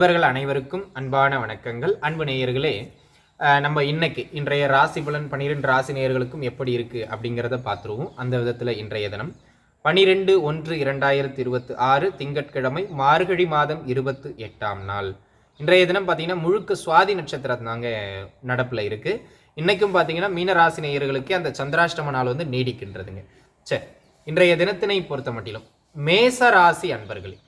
இவர்கள் அனைவருக்கும் அன்பான வணக்கங்கள். அன்பு நேயர்களே நம்ம இன்னைக்கு இன்றைய ராசி பலன் பன்னிரெண்டு ராசி நேயர்களுக்கும் எப்படி இருக்கு அப்படிங்கிறத பார்த்துருவோம். அந்த விதத்தில் இன்றைய தினம் பனிரெண்டு ஒன்று இரண்டாயிரத்தி இருபத்தி ஆறு திங்கட்கிழமை மார்கழி மாதம் இருபத்து எட்டாம் நாள். இன்றைய தினம் பார்த்தீங்கன்னா முழுக்க சுவாதி நட்சத்திரம் தாங்க நடப்பில் இருக்கு. இன்னைக்கும் பார்த்தீங்கன்னா மீன ராசி நேயர்களுக்கு அந்த சந்திராஷ்டம நாள் வந்து நீடிக்கின்றதுங்க. சரி இன்றைய தினத்தினை பொறுத்த மட்டிலும் மேச ராசி அன்பர்களே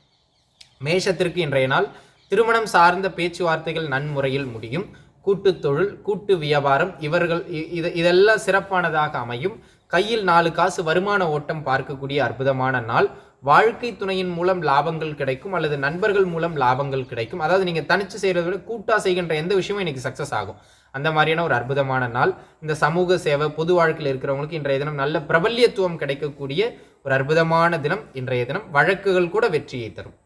மேஷத்திற்கு இன்றைய நாள் திருமணம் சார்ந்த பேச்சுவார்த்தைகள் நன்முறையில் முடியும். கூட்டு தொழில் கூட்டு வியாபாரம் இவர்கள் இது இதெல்லாம் சிறப்பானதாக அமையும். கையில் நாலு காசு வருமான ஓட்டம் பார்க்கக்கூடிய அற்புதமான நாள். வாழ்க்கை துணையின் மூலம் லாபங்கள் கிடைக்கும் அல்லது நண்பர்கள் மூலம் லாபங்கள் கிடைக்கும். அதாவது நீங்கள் தனிச்சு செய்கிறத விட கூட்டா செய்கின்ற எந்த விஷயமும் இன்னைக்கு சக்ஸஸ் ஆகும். அந்த மாதிரியான ஒரு அற்புதமான நாள். இந்த சமூக சேவை பொது வாழ்க்கையில் இருக்கிறவங்களுக்கு இன்றைய தினம் நல்ல பிரபல்யத்துவம் கிடைக்கக்கூடிய ஒரு அற்புதமான தினம். இன்றைய தினம் வழக்குகள் கூட வெற்றியை தரும்.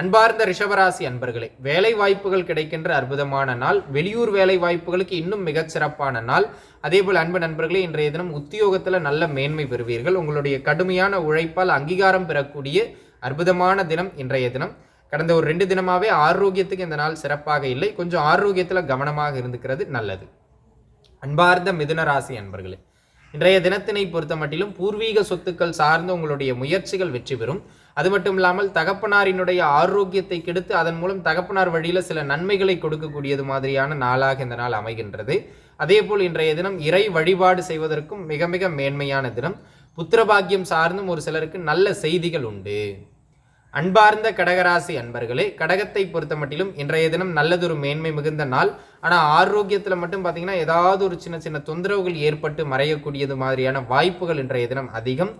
அன்பார்ந்த ரிஷபராசி அன்பர்களே வேலை வாய்ப்புகள் கிடைக்கின்ற அற்புதமான நாள். வெளியூர் வேலை வாய்ப்புகளுக்கு இன்னும் மிகச் சிறப்பான நாள். அதேபோல் அன்பு நண்பர்களே இன்றைய தினம் உத்தியோகத்தில் நல்ல மேன்மை பெறுவீர்கள். உங்களுடைய கடுமையான உழைப்பால் அங்கீகாரம் பெறக்கூடிய அற்புதமான தினம் இன்றைய தினம். கடந்த ஒரு ரெண்டு தினமாகவே ஆரோக்கியத்துக்கு இந்த நாள் சிறப்பாக இல்லை. கொஞ்சம் ஆரோக்கியத்தில் கவனமாக இருந்துக்கிறது நல்லது. அன்பார்ந்த மிதுன ராசி அன்பர்களே இன்றைய தினத்தினை பொறுத்த மட்டிலும் பூர்வீக சொத்துக்கள் சார்ந்த உங்களுடைய முயற்சிகள் வெற்றி பெறும். அது மட்டும் இல்லாமல் தகப்பனாரினுடைய ஆரோக்கியத்தை கெடுத்து அதன் மூலம் தகப்பனார் வழியில் சில நன்மைகளை கொடுக்கக்கூடியது மாதிரியான நாளாக இந்த நாள் அமைகின்றது. அதே போல் இன்றைய தினம் இறை வழிபாடு செய்வதற்கும் மிக மிக மேன்மையான தினம். புத்திரபாக்கியம் சார்ந்தும் ஒரு சிலருக்கு நல்ல செய்திகள் உண்டு. அன்பார்ந்த கடகராசி அன்பர்களே கடகத்தை பொறுத்த மட்டிலும் இன்றைய தினம் நல்லதொரு மேன்மை மிகுந்த நாள். ஆனால் ஆரோக்கியத்தில் மட்டும் பார்த்தீங்கன்னா ஏதாவது ஒரு சின்ன சின்ன தொந்தரவுகள் ஏற்பட்டு மறையக்கூடியது மாதிரியான வாய்ப்புகள் இன்றைய தினம் அதிகம்.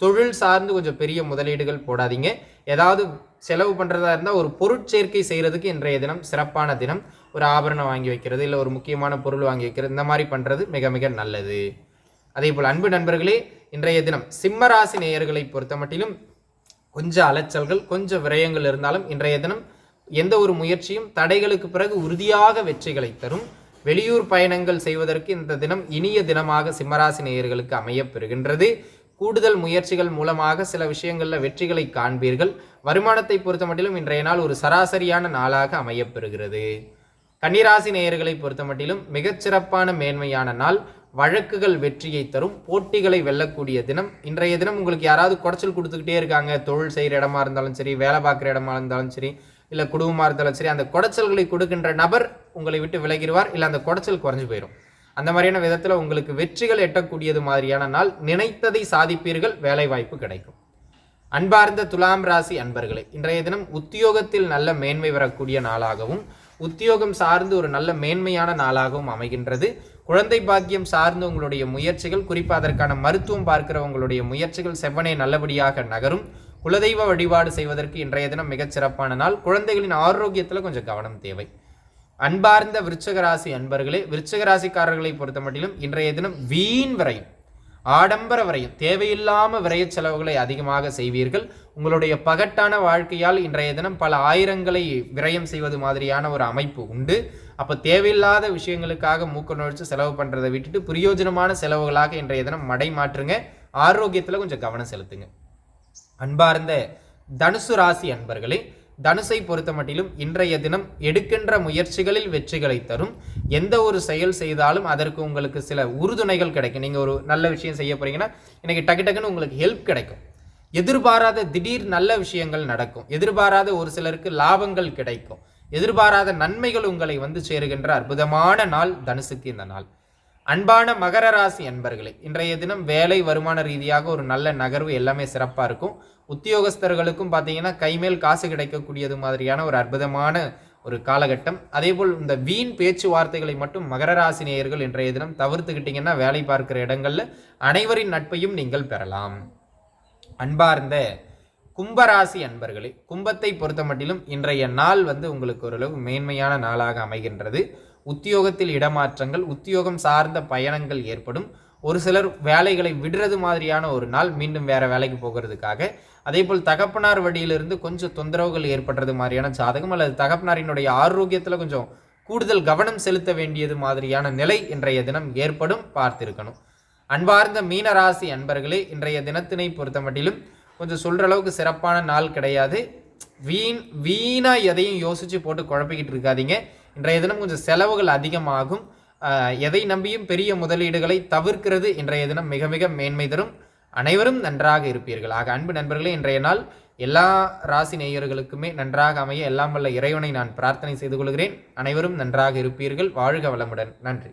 தொழில் சார்ந்து கொஞ்சம் பெரிய முதலீடுகள் போடாதீங்க. ஏதாவது செலவு பண்ணுறதா இருந்தால் ஒரு பொருட்சேர்க்கை செய்கிறதுக்கு இன்றைய தினம் சிறப்பான தினம். ஒரு ஆபரணம் வாங்கி வைக்கிறது இல்லை ஒரு முக்கியமான பொருள் வாங்கி வைக்கிறது இந்த மாதிரி பண்ணுறது மிக மிக நல்லது. அதே போல் அன்பு நண்பர்களே இன்றைய தினம் சிம்மராசி நேயர்களை பொறுத்த மட்டிலும் கொஞ்சம் அலைச்சல்கள் கொஞ்சம் விரயங்கள் இருந்தாலும் இன்றைய தினம் எந்த ஒரு முயற்சியும் தடைகளுக்கு பிறகு உறுதியாக வெற்றிகளை தரும். வெளியூர் பயணங்கள் செய்வதற்கு இந்த தினம் இனிய தினமாக சிம்மராசி நேயர்களுக்கு அமையப்பெறுகின்றது கூடுதல் முயற்சிகள் மூலமாக சில விஷயங்களில் வெற்றிகளை காண்பீர்கள். வருமானத்தை பொறுத்த மட்டிலும் இன்றைய நாள் ஒரு சராசரியான நாளாக அமையப்பெறுகிறது. கன்னிராசி நேயர்களை பொறுத்த மட்டிலும் மிகச்சிறப்பான மேன்மையான நாள். வழக்குகள் வெற்றியை தரும். போட்டிகளை வெல்லக்கூடிய தினம். இன்றைய தினம் உங்களுக்கு யாராவது குடைச்சல் கொடுத்துக்கிட்டே இருக்காங்க. தொழில் செய்கிற இடமா இருந்தாலும் சரி வேலை பார்க்குற இடமா இருந்தாலும் சரி இல்லை குடும்பமாக இருந்தாலும் சரி அந்த குடைச்சல்களை கொடுக்கின்ற நபர் உங்களை விட்டு விலகிடுவார். இல்லை அந்த குடைச்சல் குறைஞ்சு போயிடும் அந்த மாதிரியான விதத்தில் உங்களுக்கு வெற்றிகள் எட்டக்கூடியது மாதிரியான நாள் நினைத்ததை சாதிப்பீர்கள் வேலை வாய்ப்பு கிடைக்கும். அன்பார்ந்த துலாம் ராசி அன்பர்களே இன்றைய தினம் உத்தியோகத்தில் நல்ல மேன்மை வரக்கூடிய நாளாகவும் உத்தியோகம் சார்ந்து ஒரு நல்ல மேன்மையான நாளாகவும் அமைகின்றது. குழந்தை பாக்கியம் சார்ந்து உங்களுடைய முயற்சிகள் குறிப்பாக அதற்கான மருத்துவம் பார்க்கிற உங்களுடைய முயற்சிகள் செவ்வனே நல்லபடியாக நகரும். குலதெய்வ வழிபாடு செய்வதற்கு இன்றைய தினம் மிகச் சிறப்பான நாள். குழந்தைகளின் ஆரோக்கியத்தில் கொஞ்சம் கவனம் தேவை. அன்பார்ந்த விருச்சகராசி அன்பர்களே விருச்சக ராசிக்காரர்களை பொறுத்த மட்டிலும் இன்றைய தினம் வீண் வரையும் ஆடம்பர வரையும் தேவையில்லாம விரைய செலவுகளை அதிகமாக செய்வீர்கள். உங்களுடைய பகட்டான வாழ்க்கையால் இன்றைய தினம் பல ஆயிரங்களை விரயம் செய்வது மாதிரியான ஒரு அமைப்பு உண்டு. அப்போ தேவையில்லாத விஷயங்களுக்காக மூக்க நுழைச்சு செலவு பண்ணுறதை விட்டுட்டு பிரயோஜனமான செலவுகளாக இன்றைய தினம் மடை மாற்றுங்க. ஆரோக்கியத்தில் கொஞ்சம் கவனம் செலுத்துங்க. அன்பார்ந்த தனுசு ராசி அன்பர்களே தனுசை பொறுத்த மட்டிலும் இன்றைய தினம் எடுக்கின்ற முயற்சிகளில் வெற்றிகளை தரும். எந்த ஒரு செயல் செய்தாலும் அதற்கு உங்களுக்கு சில உறுதுணைகள் கிடைக்கும். நீங்கள் ஒரு நல்ல விஷயம் செய்ய போறீங்கன்னா எனக்கு டக்கு டக்குன்னு உங்களுக்கு ஹெல்ப் கிடைக்கும். எதிர்பாராத திடீர் நல்ல விஷயங்கள் நடக்கும். எதிர்பாராத ஒரு சிலருக்கு லாபங்கள் கிடைக்கும். எதிர்பாராத நன்மைகள் உங்களை வந்து சேருகின்ற அற்புதமான நாள் தனுசுக்கு இந்த நாள். அன்பான மகர ராசி அன்பர்களே இன்றைய தினம் வேலை வருமான ரீதியாக ஒரு நல்ல நகர்வு எல்லாமே சிறப்பாக இருக்கும். உத்தியோகஸ்தர்களுக்கும் பார்த்தீங்கன்னா கைமேல் காசு கிடைக்கக்கூடியது மாதிரியான ஒரு அற்புதமான ஒரு காலகட்டம். அதேபோல் இந்த வீண் பேச்சுவார்த்தைகளை மட்டும் மகர ராசி நேயர்கள் இன்றைய தினம் தவிர்த்துக்கிட்டிங்கன்னா வேலை பார்க்கிற இடங்களில் அனைவரின் நட்பையும் நீங்கள் பெறலாம். அன்பார்ந்த கும்பராசி அன்பர்களே கும்பத்தை பொறுத்த மட்டிலும் இன்றைய நாள் வந்து உங்களுக்கு ஓரளவு மேன்மையான நாளாக அமைகின்றது. உத்தியோகத்தில் இடமாற்றங்கள் உத்தியோகம் சார்ந்த பயணங்கள் ஏற்படும். ஒரு சிலர் வேலைகளை விடுறது மாதிரியான ஒரு நாள் மீண்டும் வேற வேலைக்கு போகிறதுக்காக. அதேபோல் தகப்பனார் வழியிலிருந்து கொஞ்சம் தொந்தரவுகள் ஏற்படுறது மாதிரியான ஜாதகம் அல்லது தகப்பனாரினுடைய ஆரோக்கியத்தில் கொஞ்சம் கூடுதல் கவனம் செலுத்த வேண்டியது மாதிரியான நிலை இன்றைய தினம் ஏற்படும் பார்த்திருக்கணும். அன்பார்ந்த மீனராசி அன்பர்களே இன்றைய தினத்தினை பொறுத்த மட்டிலும் கொஞ்சம் சொல்கிற அளவுக்கு சிறப்பான நாள் கிடையாது. வீண் வீணாக எதையும் யோசித்து போட்டு குழப்பிக்கிட்டு இருக்காதீங்க. இன்றைய தினம் கொஞ்சம் செலவுகள் அதிகமாகும். எதை நம்பியும் பெரிய முதலீடுகளை தவிர்க்கிறது இன்றைய தினம் மிக மிக மேன்மை தரும். அனைவரும் நன்றாக இருப்பீர்கள். ஆக அன்பு நண்பர்களே இன்றைய நாள் எல்லா ராசி நேயர்களுக்குமே நன்றாக அமைய எல்லாம் வல்ல இறைவனை நான் பிரார்த்தனை செய்து கொள்கிறேன். அனைவரும் நன்றாக இருப்பீர்கள். வாழ்க வளமுடன். நன்றி.